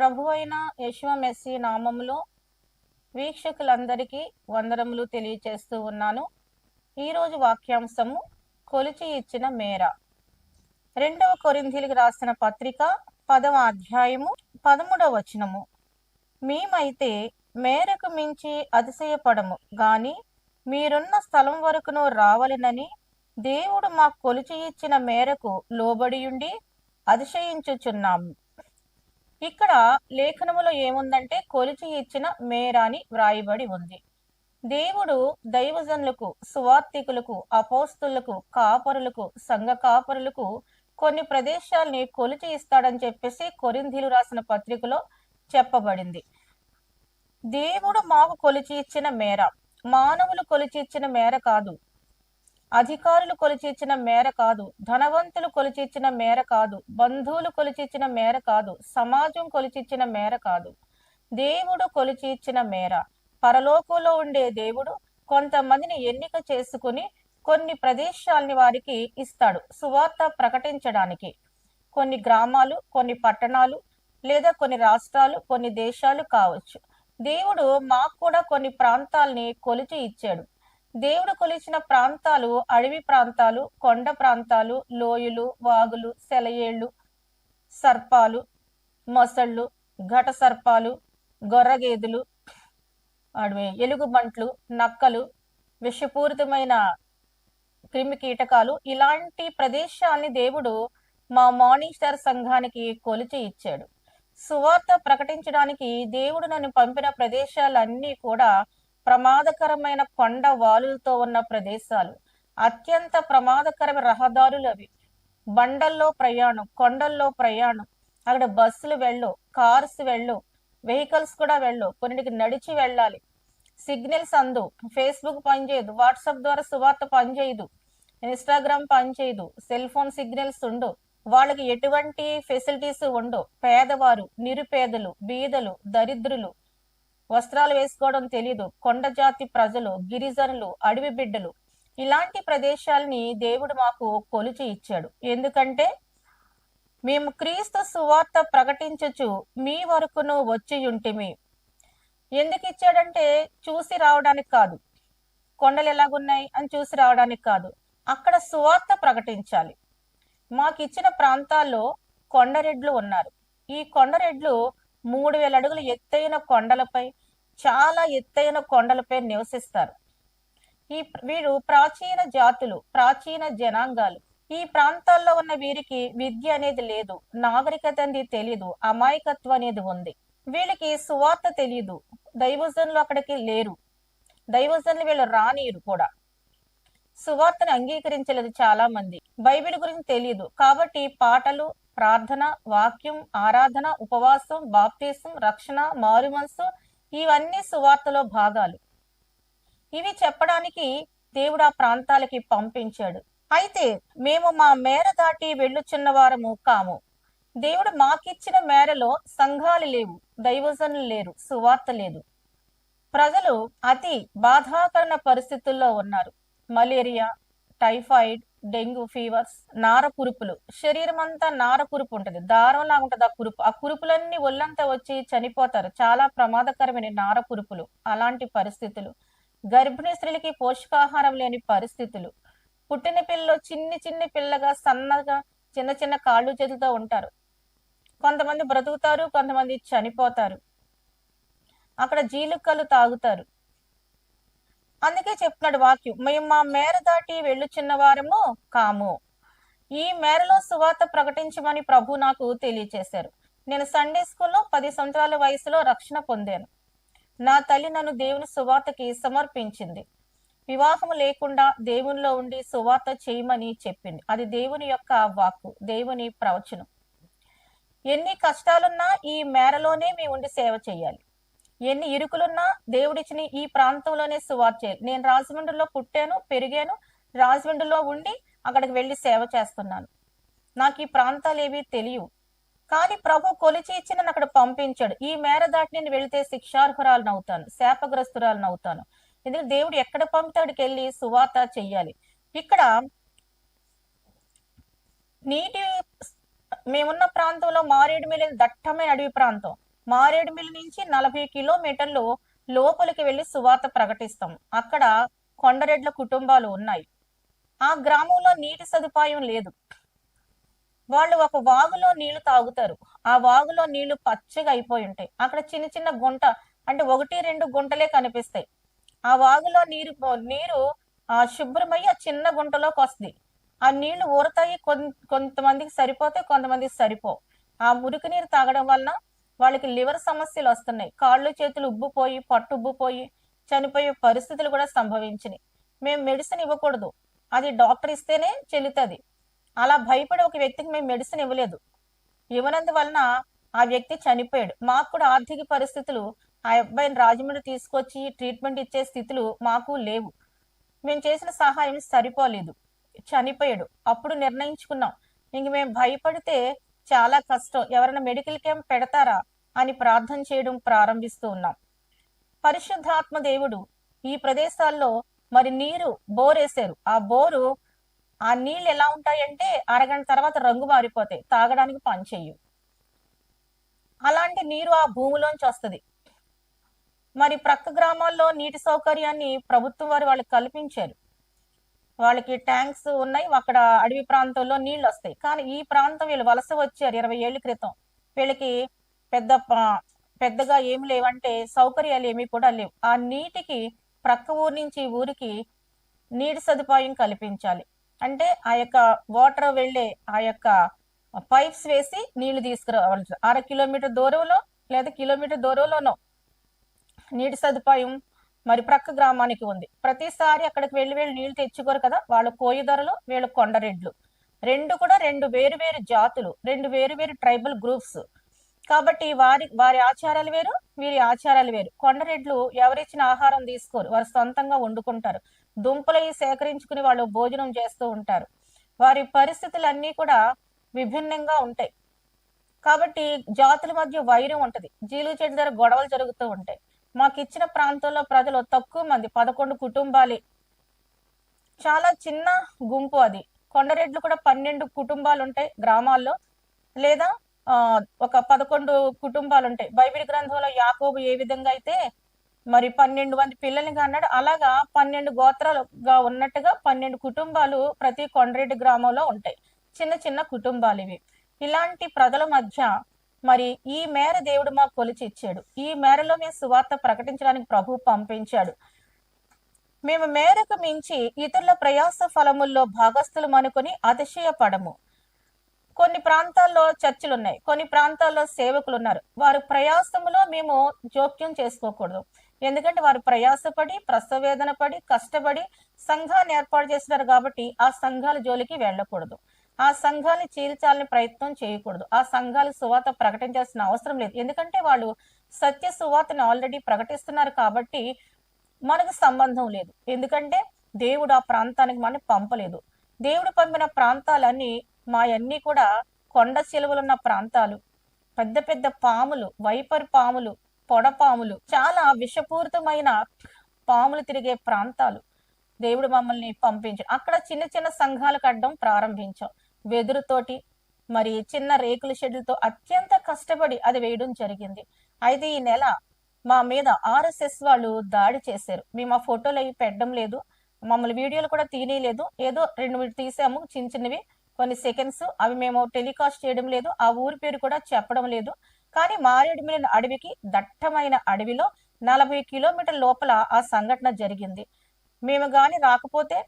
ప్రభు అయిన యశ్వమెస్సి నామములో వీక్షకులందరికీ వందనములు తెలియచేస్తూ ఉన్నాను. ఈరోజు వాక్యాంశము కొలిచి ఇచ్చిన మేర. రెండవ కొరింథీలకు రాసిన పత్రిక పదవ అధ్యాయము పదమూడవ వచనము. మేమైతే మేరకు మించి అతిశయపడము గాని మీరున్న స్థలం వరకును రావలెనని దేవుడు మాకు కొలిచి ఇచ్చిన మేరకు లోబడియుండి అతిశయించుచున్నాము. ఇక్కడ లేఖనములో ఏముందంటే కొలిచి ఇచ్చిన మేరాని వ్రాయబడి ఉంది. దేవుడు దైవజనులకు సువార్థికులకు అపోస్తులకు కాపరులకు సంఘ కాపరులకు కొన్ని ప్రదేశాల్ని కొలిచి ఇస్తాడని చెప్పేసి కొరింధీలు రాసిన పత్రికలో చెప్పబడింది. దేవుడు మాకు కొలిచి ఇచ్చిన మేర మానవులు కొలిచి ఇచ్చిన మేర కాదు అధికారులు కొలిచిచ్చిన మేర కాదు ధనవంతులు కొలిచిచ్చిన మేర కాదు బంధువులు కొలిచిచ్చిన మేర కాదు సమాజం కొలిచిచ్చిన మేర కాదు. దేవుడు కొలిచిచ్చిన మేర. పరలోకంలో ఉండే దేవుడు కొంతమందిని ఎన్నిక చేసుకుని కొన్ని ప్రదేశాలని వారికి ఇస్తాడు సువార్త ప్రకటించడానికి. కొన్ని గ్రామాలు కొన్ని పట్టణాలు లేదా కొన్ని రాష్ట్రాలు కొన్ని దేశాలు కావచ్చు. దేవుడు మాకు కూడా కొన్ని ప్రాంతాల్ని కొలిచి ఇచ్చాడు. దేవుడు కొలిచిన ప్రాంతాలు అడవి ప్రాంతాలు కొండ ప్రాంతాలు లోయలు వాగులు సెలయేళ్ళు సర్పాలు మొసళ్ళు ఘట సర్పాలు గొర్రగేదులు అడవి ఎలుగుబంట్లు నక్కలు విషపూరితమైన క్రిమి కీటకాలు ఇలాంటి ప్రదేశాల్ని దేవుడు మా మార్నింగ్ స్టార్ సంఘానికి కొలిచి ఇచ్చాడు. సువార్త ప్రకటించడానికి దేవుడు నన్ను పంపిన ప్రదేశాలన్నీ కూడా ప్రమాదకరమైన కొండ వాలులతో ఉన్న ప్రదేశాలు. అత్యంత ప్రమాదకరమైన రహదారులు అవి. బండల్లో ప్రయాణం కొండల్లో ప్రయాణం. అక్కడ బస్సులు వెళ్ళు కార్స్ వెళ్ళు వెహికల్స్ కూడా వెళ్ళు. కొన్నిటికి నడిచి వెళ్ళాలి. సిగ్నల్స్ అందు. ఫేస్బుక్ పనిచేయదు వాట్సాప్ ద్వారా సువార్త పనిచేయదు ఇన్స్టాగ్రామ్ పనిచేయదు సెల్ ఫోన్ సిగ్నల్స్ ఉండు. వాళ్ళకి ఎటువంటి ఫెసిలిటీస్ ఉండవు పేదవారు నిరుపేదలు బీదలు దరిద్రులు వస్త్రాలు వేసుకోవడం తెలియదు కొండ జాతి ప్రజలు గిరిజనులు అడవి బిడ్డలు ఇలాంటి ప్రదేశాలని దేవుడు మాకు కొలిచి ఇచ్చాడు. ఎందుకంటే మేము క్రీస్తు సువార్త ప్రకటించచ్చు మీ వరకును వచ్చి ఉంటిమి. ఎందుకు ఇచ్చాడంటే చూసి రావడానికి కాదు. కొండలు ఎలాగున్నాయి అని చూసి రావడానికి కాదు. అక్కడ సువార్త ప్రకటించాలి. మాకు ఇచ్చిన ప్రాంతాల్లో కొండరెడ్లు ఉన్నారు. ఈ కొండరెడ్లు మూడు వేల అడుగులు ఎత్తైన కొండలపై చాలా ఎత్తైన కొండలపై నివసిస్తారు. ఈ వీరు ప్రాచీన జాతులు ప్రాచీన జనాంగాలు. ఈ ప్రాంతాల్లో ఉన్న వీరికి విద్య అనేది లేదు నాగరికత అనేది తెలియదు అమాయకత్వం అనేది ఉంది. వీళ్ళకి సువార్త తెలియదు దైవజనులు అక్కడికి లేరు. దైవజనులు వీళ్ళు రానియరు కూడా. సువార్తను అంగీకరించలేదు చాలా మంది బైబిల్ గురించి తెలియదు కాబట్టి పాటలు ప్రార్థన వాక్యం ఆరాధన ఉపవాసం బాప్తీసం రక్షణ మారుమనసు ఇవన్నీ సువార్తలో భాగాలు. ఇవి చెప్పడానికి దేవుడు ఆ ప్రాంతాలకి పంపించాడు. అయితే మేము మా మేర దాటి వెళ్ళుచున్న వారము కాము. దేవుడు మాకిచ్చిన మేరలో సంఘాలు లేవు దైవజనులు లేరు సువార్త లేదు. ప్రజలు అతి బాధాకరణ పరిస్థితుల్లో ఉన్నారు. మలేరియా టైఫాయిడ్ డెంగ్యూ ఫీవర్స్ నార కురుపులు. శరీరం అంతా నార కురుపు ఉంటుంది. దారం లాగా ఉంటుంది ఆ కురుపు. ఆ కురుపులన్నీ ఒళ్ళంతా వచ్చి చనిపోతారు. చాలా ప్రమాదకరమైన నార కురుపులు. అలాంటి పరిస్థితులు. గర్భిణీ స్త్రీలకి పోషకాహారం లేని పరిస్థితులు. పుట్టిన పిల్లలు చిన్ని చిన్ని పిల్లగా సన్నగా చిన్న చిన్న కాళ్ళు చేతులతో ఉంటారు. కొంతమంది బ్రతుకుతారు కొంతమంది చనిపోతారు. అక్కడ జీలుకలు తాగుతారు. అందుకే చెప్తున్నాడు వాక్యం. మేము మా మేర దాటి వెళ్ళుచున్న వారము కాము. ఈ మేరలో సువార్త ప్రకటించమని ప్రభు నాకు తెలియచేశారు. నేను సండే స్కూల్లో పది సంవత్సరాల వయసులో రక్షణ పొందాను. నా తల్లి నన్ను దేవుని సువార్తకి సమర్పించింది. వివాహము లేకుండా దేవునిలో ఉండి సువార్త చేయమని చెప్పింది. అది దేవుని యొక్క వాక్కు దేవుని ప్రవచనం. ఎన్ని కష్టాలున్నా ఈ మేరలోనే మేము ఉండి సేవ చేయాలి. ఎన్ని ఇరుకులున్నా దేవుడిచ్చిన ఈ ప్రాంతంలోనే సువార్ చేయాలి. నేను రాజమండ్రిలో పుట్టాను పెరిగాను రాజమండ్రిలో ఉండి అక్కడికి వెళ్ళి సేవ చేస్తున్నాను. నాకు ఈ ప్రాంతాలు ఏవి తెలియవు. కానీ ప్రభు కొలిచి ఇచ్చి నన్ను అక్కడ పంపించాడు. ఈ మేర దాటి నేను వెళితే శిక్షార్హురాలను అవుతాను శాపగ్రస్తురాలను అవుతాను ఎందుకంటే దేవుడు ఎక్కడ పంపుతాడికి వెళ్ళి సువార్త చెయ్యాలి. ఇక్కడ నీటి మేమున్న ప్రాంతంలో మారేడు మిల్లి దట్టమైన అడవి ప్రాంతం. మారేడుమిల్లి నుంచి నలభై కిలోమీటర్లు లోపలికి వెళ్ళి సువార్త ప్రకటిస్తాం. అక్కడ కొండరెడ్ల కుటుంబాలు ఉన్నాయి. ఆ గ్రామంలో నీటి సదుపాయం లేదు. వాళ్ళు ఒక వాగులో నీళ్ళు తాగుతారు. ఆ వాగులో నీళ్ళు పచ్చగా అయిపోయి ఉంటాయి. అక్కడ చిన్న చిన్న గుంట అంటే ఒకటి రెండు గుంటలే కనిపిస్తాయి. ఆ వాగులో నీరు పో- నీరు ఆ శుభ్రమై ఆ చిన్న గుంటలోకి వస్తుంది. ఆ నీళ్ళు ఊరతాయి. కొంతమందికి సరిపోతే కొంతమందికి సరిపో ఆ మురికి నీరు తాగడం వలన వాళ్ళకి లివర్ సమస్యలు వస్తున్నాయి. కాళ్ళు చేతులు ఉబ్బుపోయి పట్టు ఉబ్బుపోయి చనిపోయే పరిస్థితులు కూడా సంభవించినాయి. మేము మెడిసిన్ ఇవ్వకూడదు. అది డాక్టర్ ఇస్తేనే చెల్లుతుంది. అలా భయపడి ఒక వ్యక్తికి మేము మెడిసిన్ ఇవ్వలేదు. ఇవ్వనందువలన ఆ వ్యక్తి చనిపోయాడు. మాకు కూడా ఆర్థిక పరిస్థితులు ఆ అబ్బాయిని రాజమండ్రి తీసుకొచ్చి ట్రీట్మెంట్ ఇచ్చే స్థితులు మాకు లేవు. మేము చేసిన సహాయం సరిపోలేదు. చనిపోయాడు. అప్పుడు నిర్ణయించుకున్నాం. ఇంక మేము భయపడితే చాలా కష్టం. ఎవరైనా మెడికల్ క్యాంప్ పెడతారా? అని ప్రార్థన చేయడం ప్రారంభిస్తూ ఉన్నాం. పరిశుద్ధాత్మ దేవుడు ఈ ప్రదేశాల్లో మరి నీరు బోరేశారు. ఆ బోరు ఆ నీళ్ళు ఎలా ఉంటాయంటే అరగంట తర్వాత రంగు మారిపోతాయి తాగడానికి పనిచేయు అలాంటి నీరు ఆ భూమిలోంచి వస్తుంది. మరి ప్రక్క గ్రామాల్లో నీటి సౌకర్యాన్ని ప్రభుత్వం వారు వాళ్ళకి కల్పించారు. వాళ్ళకి ట్యాంక్స్ ఉన్నాయి అక్కడ అడవి ప్రాంతంలో నీళ్ళు వస్తాయి. కానీ ఈ ప్రాంతం వీళ్ళు వలస వచ్చారు ఇరవై ఏళ్ళ క్రితం. వీళ్ళకి పెద్ద పెద్దగా ఏమి లేవంటే సౌకర్యాలు ఏమీ కూడా లేవు. ఆ నీటికి ప్రక్క ఊరి నుంచి ఊరికి నీటి సదుపాయం కల్పించాలి. అంటే ఆ యొక్క వాటర్ వెళ్ళే ఆ యొక్క పైప్స్ వేసి నీళ్ళు తీసుకురావాలి అర కిలోమీటర్ దూరంలో లేదా కిలోమీటర్ దూరంలోనో నీటి సదుపాయం మరి ప్రక్క గ్రామానికి ఉంది. ప్రతిసారి అక్కడికి వెళ్ళి వెళ్ళి నీళ్ళు తెచ్చుకోరు కదా వాళ్ళు కోయిదొరలు వీళ్ళు కొండరెడ్లు రెండు కూడా రెండు వేరు వేరు జాతులు రెండు వేరు వేరు ట్రైబల్ గ్రూప్స్. కాబట్టి వారి వారి ఆచారాలు వేరు వీరి ఆచారాలు వేరు. కొండరెడ్లు ఎవరిచ్చిన ఆహారం తీసుకోరు. వారు సొంతంగా వండుకుంటారు. దుంపలు సేకరించుకుని వాళ్ళు భోజనం చేస్తూ ఉంటారు. వారి పరిస్థితులన్నీ కూడా విభిన్నంగా ఉంటాయి. కాబట్టి జాతుల మధ్య వైరం ఉంటది. జీలు చెట్టు దగ్గర గొడవలు జరుగుతూ ఉంటాయి. మాకు ఇచ్చిన ప్రాంతంలో ప్రజలు తక్కువ మంది పదకొండు కుటుంబాలే. చాలా చిన్న గుంపు అది. కొండరెడ్లు కూడా పన్నెండు కుటుంబాలు ఉంటాయి గ్రామాల్లో. లేదా ఒక పదకొండు కుటుంబాలు ఉంటాయి బైబిల్ గ్రంథంలో యాకోబు ఏ విధంగా అయితే మరి పన్నెండు మంది పిల్లల్ని అన్నాడు అలాగా పన్నెండు గోత్రాలుగా ఉన్నట్టుగా పన్నెండు కుటుంబాలు ప్రతి కొండరెడ్డి గ్రామంలో ఉంటాయి. చిన్న చిన్న కుటుంబాలు ఇవి. ఇలాంటి ప్రజల మధ్య మరి ఈ మేర దేవుడు మాకు కొలిచి ఇచ్చాడు. ఈ మేరలో మేము సువార్త ప్రకటించడానికి ప్రభు పంపించాడు. మేము మేరకు మించి ఇతరుల ప్రయాస ఫలముల్లో భాగస్థులం అనుకుని అతిశయపడము. కొన్ని ప్రాంతాల్లో చర్చిలు ఉన్నాయి కొన్ని ప్రాంతాల్లో సేవకులు ఉన్నారు వారి ప్రయాసములో మేము జోక్యం చేసుకోకూడదు. ఎందుకంటే వారు ప్రయాసపడి ప్రసవేదన పడి కష్టపడి సంఘాన్ని ఏర్పాటు చేస్తున్నారు కాబట్టి ఆ సంఘాల జోలికి వెళ్ళకూడదు. ఆ సంఘాన్ని చీల్చాలని ప్రయత్నం చేయకూడదు. ఆ సంఘాలు సువాత ప్రకటించాల్సిన అవసరం లేదు. ఎందుకంటే వాళ్ళు సత్య సువార్తను ఆల్రెడీ ప్రకటిస్తున్నారు కాబట్టి మనకు సంబంధం లేదు. ఎందుకంటే దేవుడు ఆ ప్రాంతానికి మనం పంపలేదు. దేవుడు పంపిన ప్రాంతాలన్నీ మా అన్నీ కూడా కొండ శిలువలున్న ప్రాంతాలు. పెద్ద పెద్ద పాములు వైపర్ పాములు పొడపాములు చాలా విషపూరితమైన పాములు తిరిగే ప్రాంతాలు. దేవుడు మమ్మల్ని పంపించు. అక్కడ చిన్న చిన్న సంఘాలు కట్టడం ప్రారంభించాం. వెదురుతోటి మరి చిన్న రేకుల షెడ్లతో అత్యంత కష్టపడి అది వేయడం జరిగింది. అయితే ఈ నెల మా మీద ఆర్ఎస్ఎస్ వాళ్ళు దాడి చేశారు. మేము ఆ ఫోటోలు అవి పెట్టడం లేదు. మమ్మల్ని వీడియోలు కూడా తీయలేదు ఏదో రెండు తీసాము చిన్న చిన్నవి. కొన్ని సెకండ్స్ అవి మేము టెలికాస్ట్ చేయడం లేదు ఆ ఊరి పేరు కూడా చెప్పడం లేదు. కానీ మారేడుమిలిన అడవికి దట్టమైన అడవిలో నలభై కిలోమీటర్ లోపల ఆ సంఘటన జరిగింది. మేము గాని రాకపోతే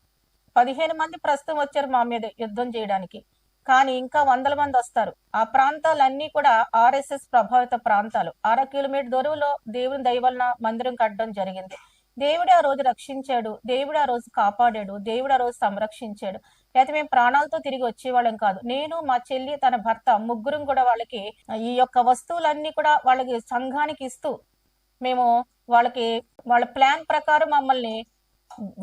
పదిహేను మంది ప్రస్తుతం వచ్చారు మా మీద యుద్ధం చేయడానికి. కానీ ఇంకా వందల మంది వస్తారు. ఆ ప్రాంతాలన్నీ కూడా ఆర్ఎస్ఎస్ ప్రభావిత ప్రాంతాలు. అర కిలోమీటర్ దూరంలో దేవుని దయవలన మందిరం కట్టడం జరిగింది. దేవుడు ఆ రోజు రక్షించాడు. దేవుడు ఆ రోజు కాపాడాడు. దేవుడు ఆ రోజు సంరక్షించాడు. లేకపోతే మేము ప్రాణాలతో తిరిగి వచ్చేవాళ్ళం కాదు. నేను మా చెల్లి తన భర్త ముగ్గురం కూడా వాళ్ళకి ఈ యొక్క వస్తువులన్నీ కూడా వాళ్ళకి సంఘానికి ఇస్తూ మేము వాళ్ళకి వాళ్ళ ప్లాన్ ప్రకారం మమ్మల్ని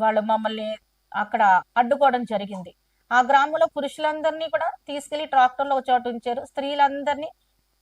వాళ్ళు మమ్మల్ని అక్కడ అడ్డుకోవడం జరిగింది. ఆ గ్రామంలో పురుషులందరినీ కూడా తీసుకెళ్ళి ట్రాక్టర్లో ఒక చోటు ఉంచారు స్త్రీలందరినీ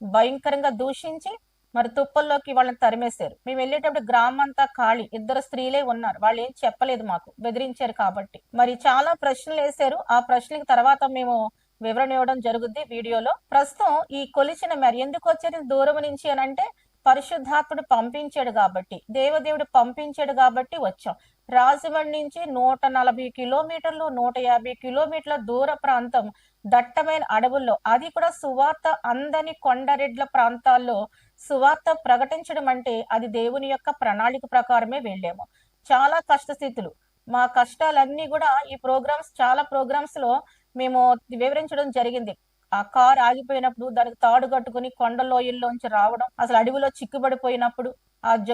భయంకరంగా దూషించి మరి తుప్పల్లోకి వాళ్ళని తరిమేశారు. మేము వెళ్ళేటప్పుడు గ్రామం అంతా ఖాళీ. ఇద్దరు స్త్రీలే ఉన్నారు. వాళ్ళు ఏం చెప్పలేదు మాకు. బెదిరించారు కాబట్టి. మరి చాలా ప్రశ్నలు వేశారు. ఆ ప్రశ్నలకు తర్వాత మేము వివరణ ఇవ్వడం జరుగుద్ది వీడియోలో. ప్రస్తుతం ఈ కొలిచిన మరి ఎందుకు వచ్చేది దూరం నుంచి అని అంటే పరిశుద్ధాత్ముడు పంపించాడు కాబట్టి దేవదేవుడు పంపించాడు కాబట్టి వచ్చాం. రాజమండ్రి నుంచి నూట నలభై కిలోమీటర్లు నూట యాభై కిలోమీటర్ల దూర ప్రాంతం దట్టమైన అడవుల్లో అది కూడా సువార్త అందని కొండరెడ్ల ప్రాంతాల్లో సువార్త ప్రకటించడం అంటే అది దేవుని యొక్క ప్రణాళిక ప్రకారమే వెళ్ళాము. చాలా కష్టస్థితులు. మా కష్టాలన్నీ కూడా ఈ ప్రోగ్రామ్స్ చాలా ప్రోగ్రామ్స్లో మేము వివరించడం జరిగింది. ఆ కార్ ఆగిపోయినప్పుడు దానికి తాడు కట్టుకుని కొండ లోయల్లోంచి రావడం అసలు అడవిలో చిక్కుబడిపోయినప్పుడు ఆ జ-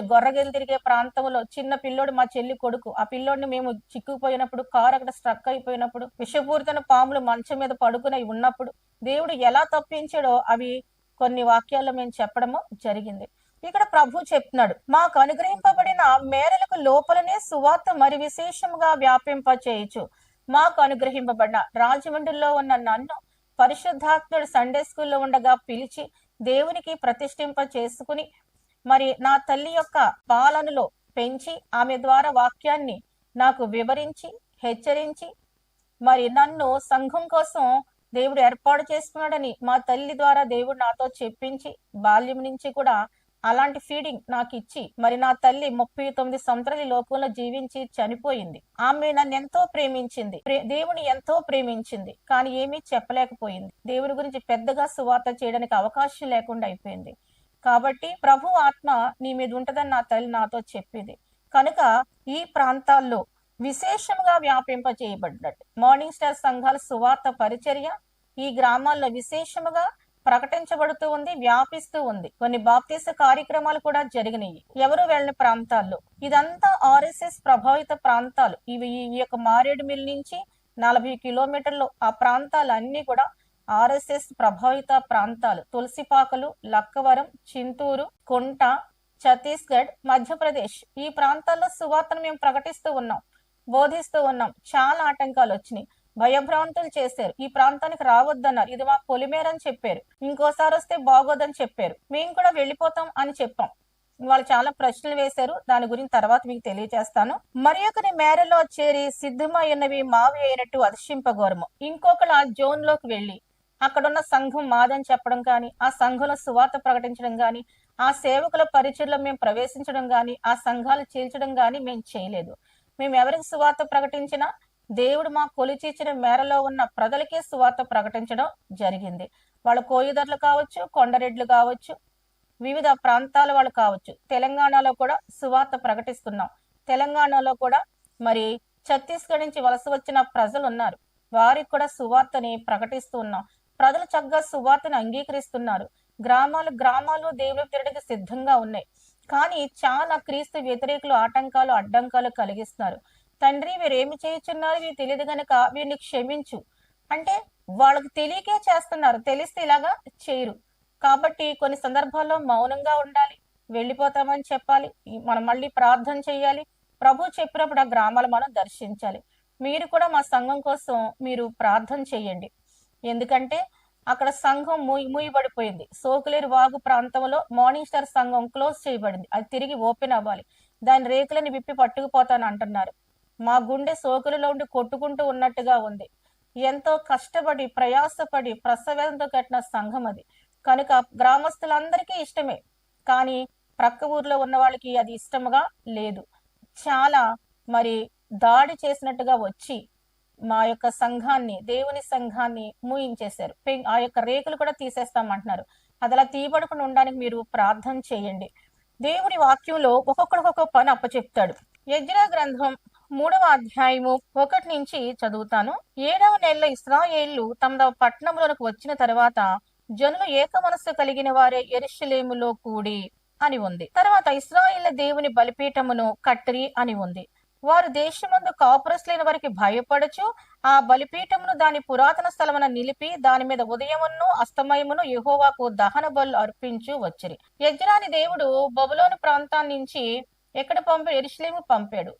తిరిగే ప్రాంతంలో చిన్న పిల్లోడు మా చెల్లి కొడుకు ఆ పిల్లోడిని మేము చిక్కుపోయినప్పుడు కారు అక్కడ స్ట్రక్ అయిపోయినప్పుడు విషపూరితన పాములు మంచం మీద పడుకుని ఉన్నప్పుడు దేవుడు ఎలా తప్పించాడో అవి కొన్ని వాక్యాలు మేము చెప్పడము జరిగింది. ఇక్కడ ప్రభు చెప్తున్నాడు మాకు అనుగ్రహింపబడిన మేరలకు లోపలనే సువార్త మరి విశేషంగా వ్యాపింప చేయొచ్చు మాకు అనుగ్రహింపబడిన రాజమండ్రిలో ఉన్న నన్ను పరిశుద్ధాత్ముడు సండే స్కూల్లో ఉండగా పిలిచి దేవునికి ప్రతిష్ఠింప చేసుకుని మరి నా తల్లి యొక్క పాలనలో పెంచి ఆమె ద్వారా వాక్యాన్ని నాకు వివరించి హెచ్చరించి మరి నన్ను సంఘం కోసం దేవుడు ఏర్పాటు చేసుకున్నాడని మా తల్లి ద్వారా దేవుడు నాతో చెప్పించి బాల్యం నుంచి కూడా అలాంటి ఫీడింగ్ నాకు ఇచ్చి మరి నా తల్లి ముప్పై తొమ్మిది సంవత్సరాలు లోకంలో జీవించి చనిపోయింది. ఆమె నన్ను ఎంతో ప్రేమించింది. ప్రే- దేవుని ఎంతో ప్రేమించింది కానీ ఏమీ చెప్పలేకపోయింది. దేవుని గురించి పెద్దగా సువార్త చేయడానికి అవకాశం లేకుండా అయిపోయింది. కాబట్టి ప్రభు ఆత్మ నీ మీద ఉంటదని నా తల్లి నాతో చెప్పింది. కనుక ఈ ప్రాంతాల్లో విశేషంగా వ్యాపింప చేయబడినట్టు మార్నింగ్ స్టార్ సంఘాల సువార్త పరిచర్య ఈ గ్రామాల్లో విశేషముగా ప్రకటించబడుతూ ఉంది వ్యాపిస్తూ ఉంది. కొన్ని బాప్తీస కార్యక్రమాలు కూడా జరిగినాయి. ఎవరు వెళ్ళిన ప్రాంతాల్లో? ఇదంతా ఆర్ఎస్ఎస్ ప్రభావిత ప్రాంతాలు. ఇవి ఈ యొక్క మారేడుమిల్ నుంచి నలభై కిలోమీటర్లు ఆ ప్రాంతాలన్నీ కూడా ఆర్ఎస్ఎస్ ప్రభావిత ప్రాంతాలు. తులసిపాకలు లక్కవరం చింతూరు కుంట ఛత్తీస్గఢ్ మధ్యప్రదేశ్ ఈ ప్రాంతాల్లో సువార్తను మేము ప్రకటిస్తూ ఉన్నాం. బోధిస్తూ ఉన్నాం. చాలా ఆటంకాలు వచ్చినాయి భయభ్రాంతులు చేశారు. ఈ ప్రాంతానికి రావద్దన్నారు. ఇది మా పొలిమేరని చెప్పారు. ఇంకోసారి వస్తే బాగోదని చెప్పారు. మేము కూడా వెళ్ళిపోతాం అని చెప్పాం. వాళ్ళు చాలా ప్రశ్నలు వేశారు. దాని గురించి తర్వాత మీకు తెలియజేస్తాను. మరి ఒకరి మేరలో చేరి సిద్ధమైనవి మావి అయినట్టు అదర్శింపగోరము ఇంకొకరు ఆ జోన్లోకి వెళ్ళి అక్కడున్న సంఘం మాదని చెప్పడం కానీ ఆ సంఘంలో సువార్త ప్రకటించడం కానీ ఆ సేవకుల పరిచయలో మేము ప్రవేశించడం కానీ ఆ సంఘాలు చీల్చడం కానీ మేము చేయలేదు. మేము ఎవరికి సువార్త ప్రకటించినా దేవుడు మా కొలిచిచ్చిన మేరలో ఉన్న ప్రజలకే సువార్త ప్రకటించడం జరిగింది. వాళ్ళ కోయిదర్లు కావచ్చు కొండరెడ్లు కావచ్చు వివిధ ప్రాంతాల వాళ్ళు కావచ్చు తెలంగాణలో కూడా సువార్త ప్రకటిస్తున్నాం. తెలంగాణలో కూడా మరి ఛత్తీస్గఢ్ నుంచి వలస వచ్చిన ప్రజలు ఉన్నారు. వారికి కూడా సువార్తని ప్రకటిస్తూ ఉన్నాం. ప్రజలు చక్కగా సువార్తను అంగీకరిస్తున్నారు. గ్రామాలు గ్రామాలు దేవుడు తిరగడానికి సిద్ధంగా ఉన్నాయి. కానీ చాలా క్రీస్తు వ్యతిరేకులు ఆటంకాలు అడ్డంకాలు కలిగిస్తున్నారు. తండ్రి వీరేమి చేయుచున్నారు? వీరు తెలియదు గనక వీరిని క్షమించు. అంటే వాళ్ళకి తెలియకే చేస్తున్నారు. తెలిస్తే ఇలాగా చేయరు. కాబట్టి కొన్ని సందర్భాల్లో మౌనంగా ఉండాలి. వెళ్ళిపోతామని చెప్పాలి. మనం మళ్ళీ ప్రార్థన చేయాలి. ప్రభు చెప్పినప్పుడు ఆ గ్రామాలు మనం దర్శించాలి. మీరు కూడా మా సంఘం కోసం మీరు ప్రార్థన చేయండి. ఎందుకంటే అక్కడ సంఘం మూయి మూయబడిపోయింది. సోకులేరు వాగు ప్రాంతంలో మార్నింగ్ స్టార్ సంఘం క్లోజ్ చేయబడింది. అది తిరిగి ఓపెన్ అవ్వాలి. దాని రేకులని విప్పి పట్టుకుపోతాను అంటున్నారు. మా గుండె సోకులలో ఉండి కొట్టుకుంటూ ఉన్నట్టుగా ఉంది. ఎంతో కష్టపడి ప్రయాసపడి ప్రసవేదంతో కట్టిన సంఘం అది. కనుక గ్రామస్తులందరికీ ఇష్టమే. కానీ ప్రక్క ఊర్లో ఉన్న వాళ్ళకి అది ఇష్టముగా లేదు. చాలా మరి దాడి చేసినట్టుగా వచ్చి మా యొక్క సంఘాన్ని దేవుని సంఘాన్ని మూయించేశారు. ఆ యొక్క రేకులు కూడా తీసేస్తామంటున్నారు. అది అలా తీయబడకుండా ఉండడానికి మీరు ప్రార్థన చేయండి. దేవుని వాక్యంలో ఒక్కొక్కడికి ఒక్కొక్క పని అప్పచెప్తాడు. యజ్ఞ గ్రంథం మూడవ అధ్యాయము ఒకటి నుంచి చదువుతాను. ఏడవ నెలలో ఇస్రాయేళ్ళు తమ పట్టణంలోకి వచ్చిన తర్వాత జనులు ఏక మనస్సు కలిగిన వారే ఎరుషలేములో కూడి అని ఉంది. తర్వాత ఇస్రాయిల్ దేవుని బలిపీఠమును కట్టరి అని ఉంది. వారు దేశమందు లేని వారికి భయపడచు ఆ బలిపీఠమును దాని పురాతన స్థలమున నిలిపి దాని మీద ఉదయమును అస్తమయమును యహోవాకు దహన బలు అర్పించు వచ్చిరి. యజ్రాని దేవుడు బబులోని ప్రాంతాన్ని నుంచి ఎక్కడ పంపాడు ఎరుషలేము పంపాడు.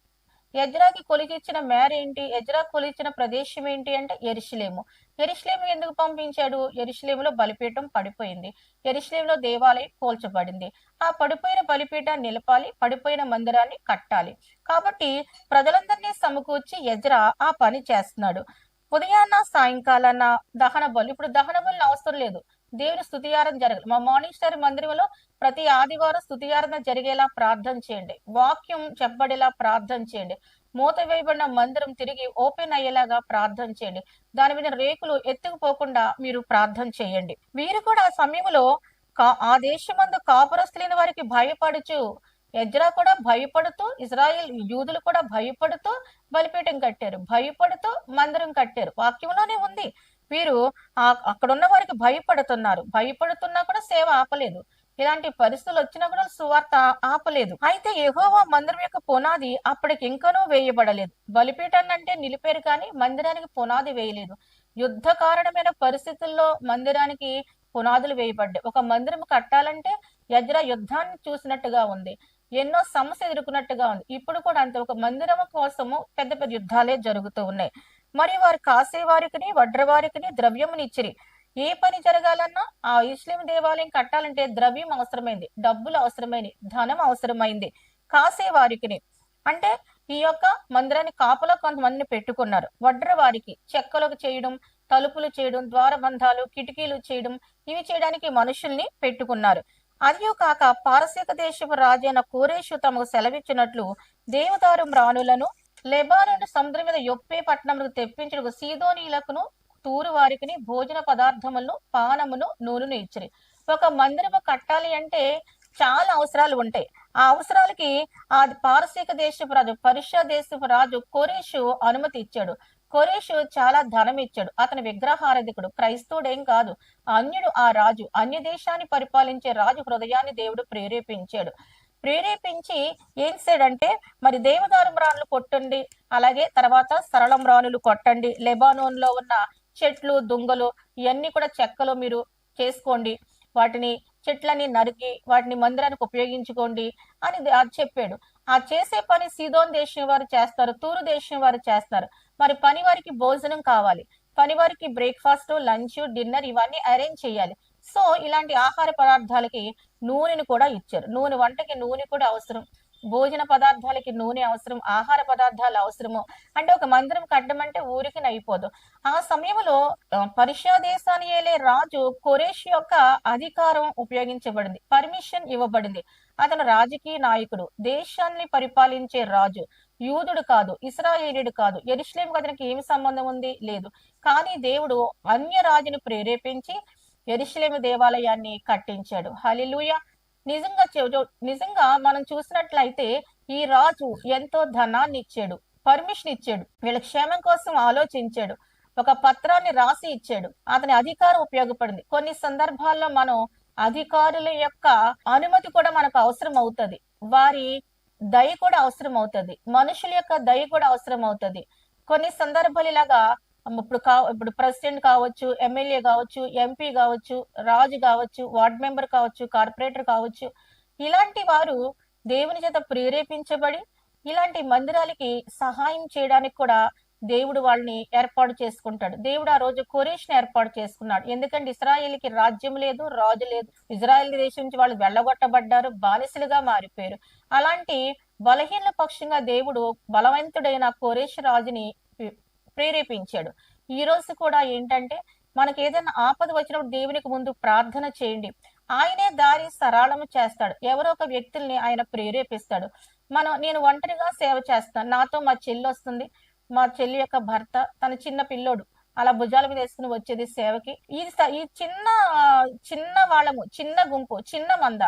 యజ్రాకి కొలికిచ్చిన మేర ఏంటి యజ్రా కొలిచిన ప్రదేశం ఏంటి అంటే ఎరుషలేము ఎరుషలేము ఎందుకు పంపించాడు? ఎరుషలేములో బలిపీఠం పడిపోయింది. ఎరుషలేములో దేవాలయం పోల్చబడింది. ఆ పడిపోయిన బలిపీఠాన్ని నిలపాలి పడిపోయిన మందిరాన్ని కట్టాలి. కాబట్టి ప్రజలందరినీ సమకూర్చి ఎజ్రా ఆ పని చేస్తున్నాడు. ఉదయాన్న సాయంకాలాన దహన బలు ఇప్పుడు దహన బలు అవసరం లేదు. దేవుని స్థుతియారం జరగాలి. మా మార్నింగ్ స్టార్ మందిరంలో ప్రతి ఆదివారం స్థుతియారణ జరిగేలా ప్రార్థన చేయండి. వాక్యం చెప్పబడేలా ప్రార్థన చేయండి. మూత వేయబడిన మందిరం తిరిగి ఓపెన్ అయ్యేలాగా ప్రార్థన చేయండి. దాని మీద రేకులు ఎత్తుకుపోకుండా మీరు ప్రార్థన చేయండి. వీరు కూడా ఆ సమయంలో కా- ఆ దేశమందు కాపురస్తులైన వారికి భయపడుచు ఎజ్రా కూడా భయపడుతూ ఇజ్రాయిల్ యూదులు కూడా భయపడుతూ బలిపీఠం కట్టారు. భయపడుతూ మందిరం కట్టారు. వాక్యంలోనే ఉంది. వీరు అక్కడున్న వారికి భయపడుతున్నారు. భయపడుతున్నా కూడా సేవ ఆపలేదు. ఇలాంటి పరిస్థితులు వచ్చినా కూడా సువార్త ఆపలేదు. అయితే యహోవా మందిరం యొక్క పునాది అప్పటికి ఇంకనూ వేయబడలేదు. బలిపీఠాన్ని అంటే నిలిపారు కానీ మందిరానికి పునాది వేయలేదు. యుద్ధ కారణమైన పరిస్థితుల్లో మందిరానికి పునాదులు వేయబడ్డాయి. ఒక మందిరం కట్టాలంటే యజ్ర యుద్ధాన్ని చూసినట్టుగా ఉంది. ఎన్నో సమస్య ఎదుర్కొన్నట్టుగా ఉంది. ఇప్పుడు కూడా అంతే. ఒక మందిరం కోసము పెద్ద పెద్ద యుద్ధాలే జరుగుతూ ఉన్నాయి. మరి వారు కాసేవారికి వడ్రవారికి ద్రవ్యమునిచ్చిరి. ఏ పని జరగాలన్నా ఆ ఇస్లిం దేవాలయం కట్టాలంటే ద్రవ్యం అవసరమైంది డబ్బులు అవసరమైంది ధనం అవసరమైంది. కాసే వారికి అంటే ఈ యొక్క మందిరాన్ని కాపలా కొంతమందిని పెట్టుకున్నారు. వడ్ర వారికి చెక్కలకు చేయడం తలుపులు చేయడం ద్వారబంధాలు కిటికీలు చేయడం ఇవి చేయడానికి మనుషుల్ని పెట్టుకున్నారు. అదియో కాక పారసీక దేశపు రాజైన కోరేషు తమకు సెలవిచ్చినట్లు దేవదారు రాణులను లెబానోను సముద్రం మీద యొప్పే పట్టణములకు తెప్పించడానికి సీదోనీలకును తూరు వారికి భోజన పదార్థములను పానమును నూనెను ఇచ్చిరి. ఒక మందిరము కట్టాలి అంటే చాలా అవసరాలు ఉంటాయి. ఆ అవసరాలకి ఆ పారసీక దేశపు రాజు పరుషా దేశపు రాజు కొరేషు అనుమతి ఇచ్చాడు. కొరేషు చాలా ధనం ఇచ్చాడు. అతని విగ్రహారధికుడు క్రైస్తవుడేం కాదు. అన్యుడు ఆ రాజు అన్య దేశాన్ని పరిపాలించే రాజు హృదయాన్ని దేవుడు ప్రేరేపించాడు. ప్రేరేపించి ఏం చేశాడంటే మరి దేవదారు రాణులు కొట్టండి అలాగే తర్వాత సరళం రాణులు కొట్టండి. లెబానోన్లో ఉన్న చెట్లు దుంగలు ఇవన్నీ కూడా చెక్కలో మీరు చేసుకోండి. వాటిని చెట్లని నరికి వాటిని మందిరానికి ఉపయోగించుకోండి అని అది చెప్పాడు. ఆ చేసే పని సీదోన్ దేశం వారు చేస్తారు తూరు దేశం వారు చేస్తారు. మరి పని వారికి భోజనం కావాలి. పని వారికి బ్రేక్ఫాస్ట్ లంచ్ డిన్నర్ ఇవన్నీ అరేంజ్ చేయాలి. సో ఇలాంటి ఆహార పదార్థాలకి నూనెను కూడా ఇచ్చారు. నూనె వంటకి నూనె కూడా అవసరం. భోజన పదార్థాలకి నూనె అవసరం ఆహార పదార్థాలు అవసరము. అంటే ఒక మందిరం కట్టడం అంటే ఊరికి అయిపోదు ఆ సమయంలో ఆ, పర్షియా దేశాన్ని ఏలే రాజు కొరేష్ యొక్క అధికారం ఉపయోగించబడింది. పర్మిషన్ ఇవ్వబడింది. అతను రాజకీయ నాయకుడు. దేశాన్ని పరిపాలించే రాజు. యూదుడు కాదు ఇస్రాయేలీడు కాదు. ఎరుషలేం అతనికి ఏమి సంబంధం ఉంది? లేదు. కానీ దేవుడు అన్య రాజును ప్రేరేపించి ఎరుషలేము దేవాలయాన్ని కట్టించాడు. హలిలుయ నిజంగా నిజంగా మనం చూసినట్లయితే ఈ రాజు ఎంతో ధనాన్ని ఇచ్చాడు పర్మిషన్ ఇచ్చాడు వీళ్ళ క్షేమం కోసం ఆలోచించాడు ఒక పత్రాన్ని రాసి ఇచ్చాడు అతని అధికారం ఉపయోగపడింది. కొన్ని సందర్భాల్లో మనం అధికారుల యొక్క అనుమతి కూడా మనకు అవసరం అవుతుంది. వారి దయ కూడా అవసరం అవుతుంది. మనుషుల యొక్క దయ కూడా అవసరం అవుతుంది. కొన్ని సందర్భాలు ఇలాగా ఇప్పుడు కా ఇప్పుడు ప్రెసిడెంట్ కావచ్చు ఎమ్మెల్యే కావచ్చు ఎంపీ కావచ్చు రాజు కావచ్చు వార్డ్ మెంబర్ కావచ్చు కార్పొరేటర్ కావచ్చు ఇలాంటి వారు దేవుని చేత ప్రేరేపించబడి ఇలాంటి మందిరాలకి సహాయం చేయడానికి కూడా దేవుడు వాళ్ళని ఏర్పాటు చేసుకుంటాడు. దేవుడు ఆ రోజు కొరేష్ ఏర్పాటు చేసుకున్నాడు. ఎందుకంటే ఇస్రాయేల్కి రాజ్యం లేదు రాజు లేదు. ఇజ్రాయెల్ దేశం నుంచి వాళ్ళు వెళ్ళగొట్టబడ్డారు బానిసలుగా మారిపోయారు. అలాంటి బలహీన పక్షంగా దేవుడు బలవంతుడైన కొరేష్ రాజుని ప్రేరేపించాడు. ఈ రోజు కూడా ఏంటంటే మనకి ఏదైనా ఆపద వచ్చినప్పుడు దేవునికి ముందు ప్రార్థన చేయండి. ఆయనే దారి సరళము చేస్తాడు. ఎవరో ఒక వ్యక్తుల్ని ఆయన ప్రేరేపిస్తాడు. మనం నేను ఒంటరిగా సేవ చేస్తాను నాతో మా చెల్లి వస్తుంది. మా చెల్లి యొక్క భర్త తన చిన్న పిల్లోడు అలా భుజాల మీద వేసుకుని వచ్చేది సేవకి. ఇది ఈ చిన్న చిన్న వాళ్ళము చిన్న గుంపు చిన్న మంద.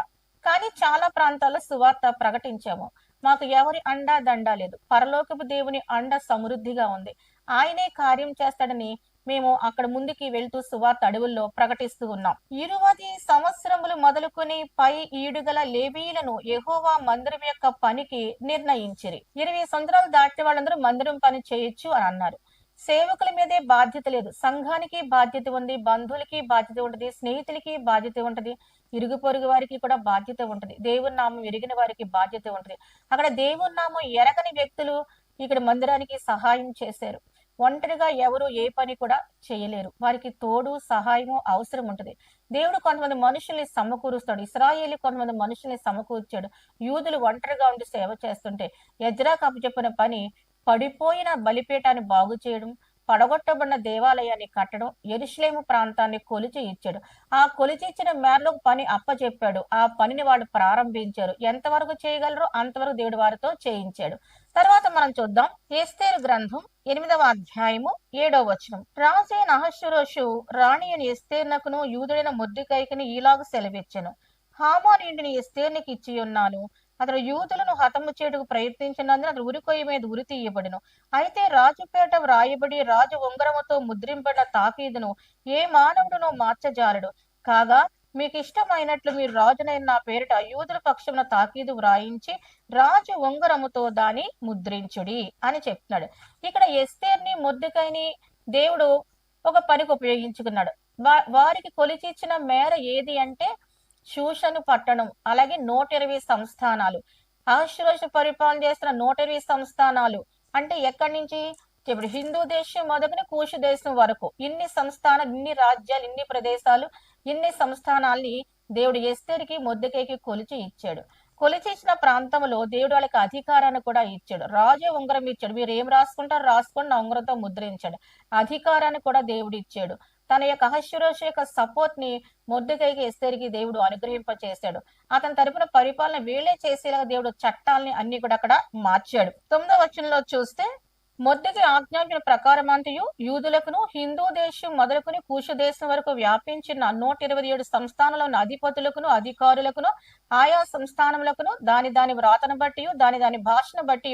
కానీ చాలా ప్రాంతాల్లో సువార్త ప్రకటించాము. మాకు ఎవరి అండా దండా లేదు. పరలోకపు దేవుని అండ సమృద్ధిగా ఉంది. ఆయనే కార్యం చేస్తాడని మేము అక్కడ ముందుకి వెళ్తూ సువార్త అడవుల్లో ప్రకటిస్తూ ఉన్నాం. ఇరువది సంవత్సరములు మొదలుకొని పై ఈడుగల లేవీలను ఎహోవా మందిరం యొక్క పనికి నిర్ణయించిరి. ఇరవై సంవత్సరాలు దాటిన వాళ్ళందరూ మందిరం పని చేయొచ్చు అని అన్నారు. సేవకుల మీదే బాధ్యత లేదు. సంఘానికి బాధ్యత ఉంది బంధువులకి బాధ్యత ఉంటది స్నేహితులకి బాధ్యత ఉంటది ఇరుగు పొరుగు వారికి కూడా బాధ్యత ఉంటది దేవుని నామం ఎరిగిన వారికి బాధ్యత ఉంటది. అక్కడ దేవుని నామం ఎరగని వ్యక్తులు ఇక్కడ మందిరానికి సహాయం చేశారు. ఒంటరిగా ఎవరు ఏ పని కూడా చేయలేరు. వారికి తోడు సహాయము అవసరం ఉంటుంది. దేవుడు కొంతమంది మనుషుల్ని సమకూరుస్తాడు. ఇస్రాయేలు కొంతమంది మనుషుల్ని సమకూర్చాడు. యూదులు ఒంటరిగా ఉండి సేవ చేస్తుంటే యజ్రా కప్పు చెప్పిన పని పడిపోయిన బలిపీఠాన్ని బాగు చేయడం పడగొట్టబడిన దేవాలయాన్ని కట్టడం ఎరుశ్లేము ప్రాంతాన్ని కొలిచి ఇచ్చాడు. ఆ కొలిచి ఇచ్చిన మేరలో పని అప్పచెప్పాడు. ఆ పనిని వాళ్ళు ప్రారంభించారు. ఎంతవరకు చేయగలరో అంతవరకు దేవుడు వారితో చేయించాడు. తర్వాత మనం చూద్దాం. ఎస్తేరు గ్రంథం ఎనిమిదవ అధ్యాయము ఏడవ వచనం. రాజైన అహశ్వరోషు రాణియని ఎస్తేర్నకును యూదుడైన ముద్దికైకిని ఈలాగు సెలవిచ్చెను. హామాన్ ఇంటిని ఎస్తేర్నికి ఇచ్చి ఉన్నాను. అతడు యూదులను హతము చేటుకు ప్రయత్నించినందున అతడు ఉరికొయ్య మీద ఉరి తీయబడిను. అయితే రాజుపేట వ్రాయబడి రాజు ఉంగరముతో ముద్రింపడిన తాకీదును ఏ మానవుడునో మార్చజాలడు. కాగా మీకు ఇష్టమైనట్లు మీరు రాజునైన నా పేరిట యూదుల పక్షమున తాకీదు వ్రాయించి రాజు ఉంగరముతో దాని ముద్రించుడి అని చెప్తున్నాడు. ఇక్కడ ఎస్తేర్ని ముద్దుకైని దేవుడు ఒక పనికి ఉపయోగించుకున్నాడు. వారికి కొలిచిచ్చిన మేర ఏది అంటే శూషను పట్టణం అలాగే నూట ఇరవై సంస్థానాలు. ఆశ్రోష పరిపాలన చేస్తున్న నూట ఇరవై సంస్థానాలు. అంటే ఎక్కడి నుంచి? ఇప్పుడు హిందూ దేశం మొదటి కూషు దేశం వరకు ఇన్ని సంస్థానాలు ఇన్ని రాజ్యాలు ఇన్ని ప్రదేశాలు ఇన్ని సంస్థానాల్ని దేవుడు ఎస్తేరికి మొద్దకేకి కొలిచి ఇచ్చాడు. కొలిచేసిన ప్రాంతంలో దేవుడు వాళ్ళకి అధికారాన్ని కూడా ఇచ్చాడు. రాజే ఉంగరం ఇచ్చాడు. మీరు ఏం రాసుకుంటారు రాసుకొని నా ఉంగరంతో ముద్రించాడు. అధికారాన్ని కూడా దేవుడు ఇచ్చాడు. తన యొక్క అహశ్వరోష యొక్క సపోర్ట్ని మొద్దుకైకి ఎస్తేరికి దేవుడు అనుగ్రహింప చేశాడు అతని తరపున పరిపాలన వీళ్ళే చేసేలాగా దేవుడు చట్టాలని అన్ని కూడా అక్కడ మార్చాడు. తొమ్మిదవ వచనంలో చూస్తే మొద్దకి ప్రకారం ప్రకారమంతయు యూదులకును హిందూ దేశం మొదలుకుని కూషు దేశం వరకు వ్యాపించిన నూట ఇరవై ఏడు సంస్థానంలోని అధిపతులకును అధికారులకును ఆయా సంస్థానములకును దాని దాని వ్రాతను బట్టి దాని దాని భాషను బట్టి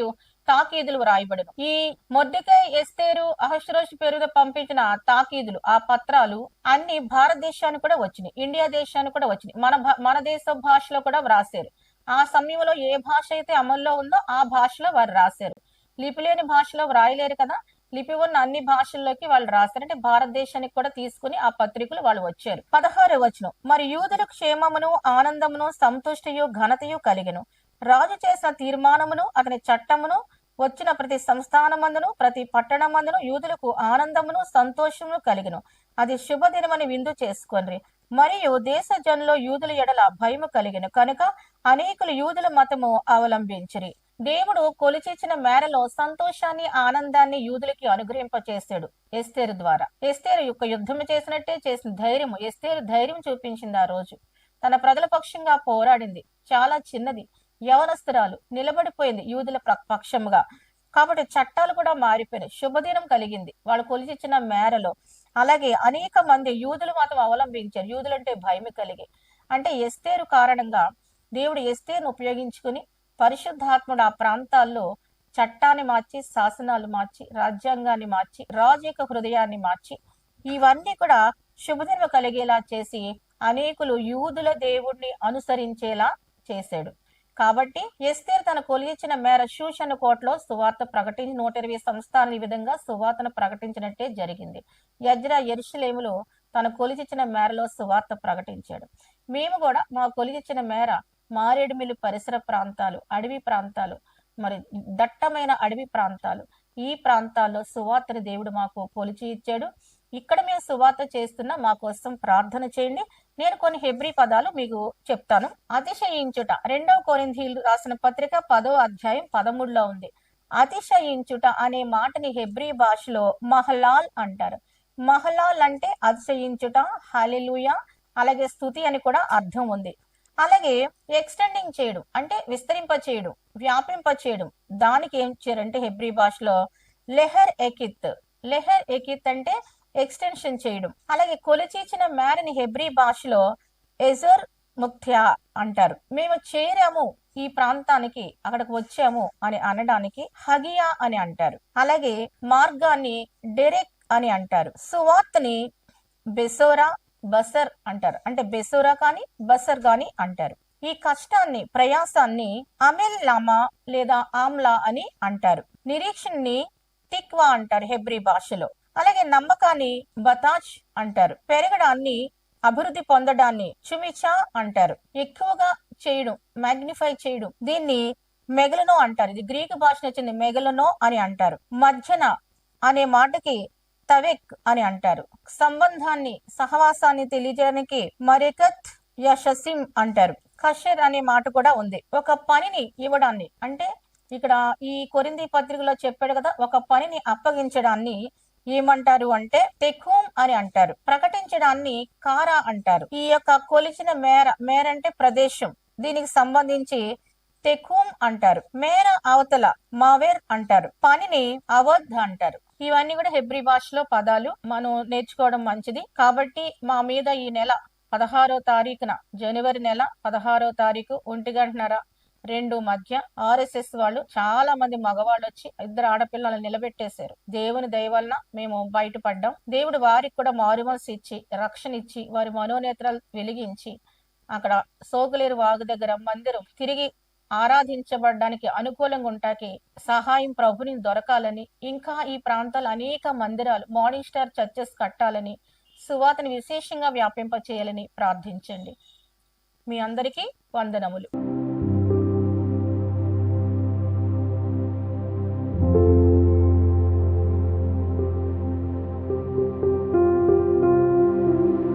తాకీదులు వ్రాయబడును. ఈ మొద్దుకై ఎస్తేరు అహశ్రోష్ పేరుగా పంపించిన తాకీదులు ఆ పత్రాలు అన్ని భారతదేశానికి కూడా వచ్చినాయి ఇండియా దేశానికి కూడా వచ్చినాయి మన భా- మన దేశ భాషలో కూడా వ్రాసారు. ఆ సమయంలో ఏ భాష అయితే అమల్లో ఉందో ఆ భాషలో వారు రాశారు లిపి లేని భాషలో వ్రాయలేరు కదా. లిపి ఉన్న అన్ని భాషల్లోకి వాళ్ళు రాశారు. అంటే భారతదేశానికి కూడా తీసుకుని ఆ పత్రికలు వాళ్ళు వచ్చారు. పదహారు వచనం. మరి యూదుల క్షేమమును ఆనందమును సంతుష్టియు ఘనతయు కలిగిను. రాజు చేసిన తీర్మానమును అతని చట్టమును వచ్చిన ప్రతి సంస్థానమందును ప్రతి పట్టణమందును యూదులకు ఆనందమును సంతోషమును కలిగిను. అది శుభదినమని విందు చేసుకొనిరి. మరియు దేశ జనులు యూదుల ఎడల భయము కలిగెను. కనుక అనేకులు యూదుల మతము అవలంబించిరి. దేవుడు కొలిచిచ్చిన మేరలో సంతోషాన్ని ఆనందాన్ని యూదులకి అనుగ్రహింపచేశాడు ఎస్తేరు ద్వారా. ఎస్తేరు యొక్క యుద్ధం చేసినట్టే చేసిన ధైర్యం ఎస్తేరు ధైర్యం చూపించింది ఆ రోజు. తన ప్రజల పక్షంగా పోరాడింది. చాలా చిన్నది యవనస్తురాలు నిలబడిపోయింది యూదుల పక్షముగా. కాబట్టి చట్టాలు కూడా మారిపోయినాయి. శుభదినం కలిగింది. వాళ్ళు కొలిచిచ్చిన మేరలో అలాగే అనేక మంది యూదులు మాత్రం అవలంబించారు. యూదులంటే భయం కలిగి. అంటే ఎస్తేరు కారణంగా దేవుడు ఎస్తేరును ఉపయోగించుకుని పరిశుద్ధాత్ముడు ఆ ప్రాంతాల్లో చట్టాన్ని మార్చి శాసనాలు మార్చి రాజ్యాంగాన్ని మార్చి రాజు యొక్క హృదయాన్ని మార్చి ఇవన్నీ కూడా శుభదినం కలిగేలా చేసి అనేకులు యూదుల దేవుణ్ణి అనుసరించేలా చేశాడు. కాబట్టి ఎస్తేర్ తన కొలిచిన మేర శూషణ కోటలో సువార్త ప్రకటించి నూట ఇరవై సంస్థానాలు ఈ విధంగా సువార్తను ప్రకటించినట్టే జరిగింది. యజ్రా ఎరుషలేములో తన కొలిచిన మేరలో సువార్త ప్రకటించాడు. మేము కూడా మా కొలిచిన మేర మారేడుమిల్లు పరిసర ప్రాంతాలు అడవి ప్రాంతాలు మరి దట్టమైన అడవి ప్రాంతాలు. ఈ ప్రాంతాల్లో సువార్తని దేవుడు మాకు పొలిచి ఇచ్చాడు. ఇక్కడ మేము సువార్త చేస్తున్న మా కోసం ప్రార్థన చేయండి. నేను కొన్ని హెబ్రి పదాలు మీకు చెప్తాను. అతిశయించుట. రెండవ కొరింథీలు రాసిన పత్రిక పదో అధ్యాయం పదమూడులో ఉంది. అతిశయించుట అనే మాటని హెబ్రి భాషలో మహలాల్ అంటారు. మహలాల్ అంటే అతిశయించుట. హలిలుయ అలాగే స్థుతి అని కూడా అర్థం ఉంది. అలాగే ఎక్స్టెండింగ్ చేయడం అంటే విస్తరింప చేయడం వ్యాపింప చేయడం దానికి ఏం చేయారంటే హెబ్రి భాషలో లెహర్ ఎకిత్. లెహర్ ఎకిత్ అంటే ఎక్స్టెన్షన్ చేయడం. అలాగే కొలిచీచిన మేరని హెబ్రి భాషలో ఎజర్ ముఖ్యా అంటారు. మేము చేరాము ఈ ప్రాంతానికి అక్కడికి వచ్చాము అని అనడానికి హగియా అని అంటారు. అలాగే మార్గాన్ని డెరెక్ అని అంటారు. సువార్తని బెసోరా బసర్ అంటారు. అంటే బెసోరా కానీ బసర్ గాని అంటారు. ఈ కష్టాన్ని ప్రయాసాన్ని అమెల్ లామా లేదా ఆమ్లా అని అంటారు. నిరీక్షణని తిక్వా అంటారు హెబ్రి భాషలో. అలాగే నమ్మకాన్ని బతాజ్ అంటారు. పెరగడాన్ని అభివృద్ధి పొందడాన్ని చుమిచా అంటారు. ఎక్కువగా చేయడం మ్యాగ్నిఫై చేయడం దీన్ని మెగలనో అంటారు. ఇది గ్రీకు భాష వచ్చింది మెగలనో అని అంటారు. మధ్యన అనే మాటకి తవెక్ అని అంటారు. సంబంధాన్ని సహవాసాన్ని తెలియజేయడానికి మరికత్ యశసిం అంటారు. కషర్ అనే మాట కూడా ఉంది. ఒక పనిని ఇవ్వడాన్ని అంటే ఇక్కడ ఈ కొరింది పత్రికలో చెప్పాడు కదా ఒక పనిని అప్పగించడాన్ని ఏమంటారు అంటే తెక్కుం అని అంటారు. ప్రకటించడాన్ని కారా అంటారు. ఈ యొక్క కొలిచిన మేర మేర అంటే ప్రదేశం. దీనికి సంబంధించి తెక్కుం అంటారు. మేర అవతల మావేర్ అంటారు. పనిని అవధ్ అంటారు. ఇవన్నీ కూడా హెబ్రి భాషలో పదాలు. మనం నేర్చుకోవడం మంచిది. కాబట్టి మా మీద ఈ నెల పదహారో తారీఖున జనవరి నెల పదహారో తారీఖు ఒంటి గంటన్నర రెండు మధ్య ఆర్ఎస్ఎస్ వాళ్ళు చాలా మంది మగవాళ్ళు వచ్చి ఇద్దరు ఆడపిల్లలను నిలబెట్టేశారు. దేవుని దయ వలన మేము బయటపడ్డాం. దేవుడు వారికి కూడా మారుమనసు ఇచ్చి రక్షణ ఇచ్చి వారి మనోనేత్రాలు వెలిగించి అక్కడ సోగులేరు వాగు దగ్గర మందిరం తిరిగి ఆరాధించబడడానికి అనుకూలంగా ఉంటాకి సహాయం ప్రభుని దొరకాలని ఇంకా ఈ ప్రాంతాల అనేక మందిరాలు మార్నింగ్ స్టార్ చర్చెస్ కట్టాలని సువాతను విశేషంగా వ్యాపింప చేయాలని ప్రార్థించండి. మీ అందరికీ వందనములు.